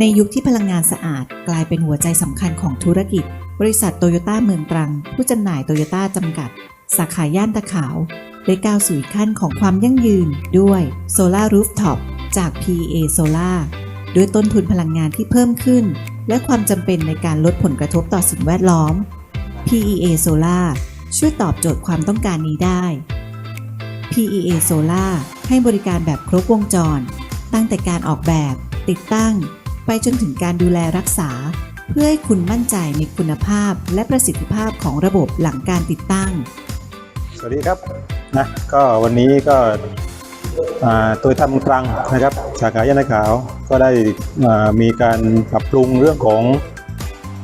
ในยุคที่พลังงานสะอาดกลายเป็นหัวใจสำคัญของธุรกิจ บริษัทโตโยต้าเมืองตรัง ผู้จำหน่ายโตโยต้าจำกัด สาขาย่านตะขาว ได้ก้าวสู่อีขั้นของความยั่งยืนด้วย Solar Rooftop จาก PEA Solar ด้วยต้นทุนพลังงานที่เพิ่มขึ้น และความจำเป็นในการลดผลกระทบต่อสิ่งแวดล้อม PEA Solar ช่วยตอบโจทย์ความต้องการนี้ได้ PEA Solar ให้บริการแบบครบวงจร ตั้งแต่การออกแบบ ติดตั้ง ไปจนถึงการดูแลรักษา เพื่อให้คุณมั่นใจในคุณภาพและประสิทธิภาพของระบบหลังการติดตั้ง สวัสดีครับนะก็วันนี้ก็ตัวทำตรังนะครับสาขายานนาขาวก็ได้มีการปรับปรุงเรื่องของ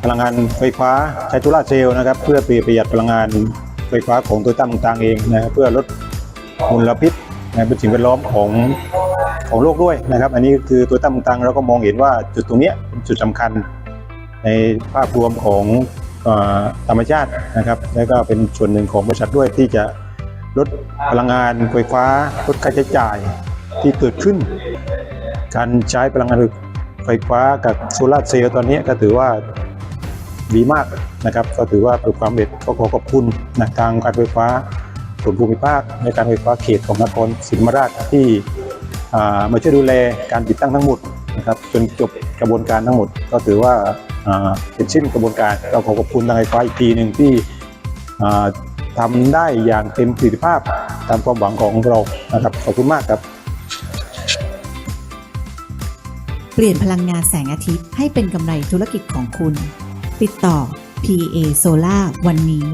พลังงานไฟฟ้าใช้โซลาเซลล์นะครับ เพื่อประหยัดพลังงานไฟฟ้าของตัวตั้งตรังเองนะเพื่อลดมลพิษนะเป็นสิ่งแวดล้อมของ ของโลกด้วยนะครับ อันนี้คือตัวตั้งตังเราก็มองเห็นว่าจุดตรงนี้เป็นจุดสำคัญ ในภาพรวมของธรรมชาตินะครับ และก็เป็นส่วนหนึ่งของบริษัทด้วยที่จะลดพลังงานไฟฟ้าลดค่าใช้จ่ายที่เกิดขึ้น การใช้พลังงานไฟฟ้ากับโซลาร์เซลล์ตอนนี้ก็ถือว่าดีมากนะครับ ก็ถือว่าประสบความสำเร็จก็ขอขอบคุณนะทางการไฟฟ้าส่วนภูมิภาคในการไฟฟ้าเขตของนครศรีธรรมราชที่ มาช่วยดูแลการติดตั้งทั้งหมดนะครับจนจบกระบวนการทั้งหมด ก็ถือว่าอ่าเป็นชิ้นกระบวนการเราขอขอบคุณทางไฟฟ้าอีกทีหนึ่งที่อ่าทำได้อย่างเต็มประสิทธิภาพตามความหวังของเรานะครับขอบคุณมากครับ เปลี่ยนพลังงานแสงอาทิตย์ให้เป็นกำไรธุรกิจของคุณ ติดต่อ PA Solar วันนี้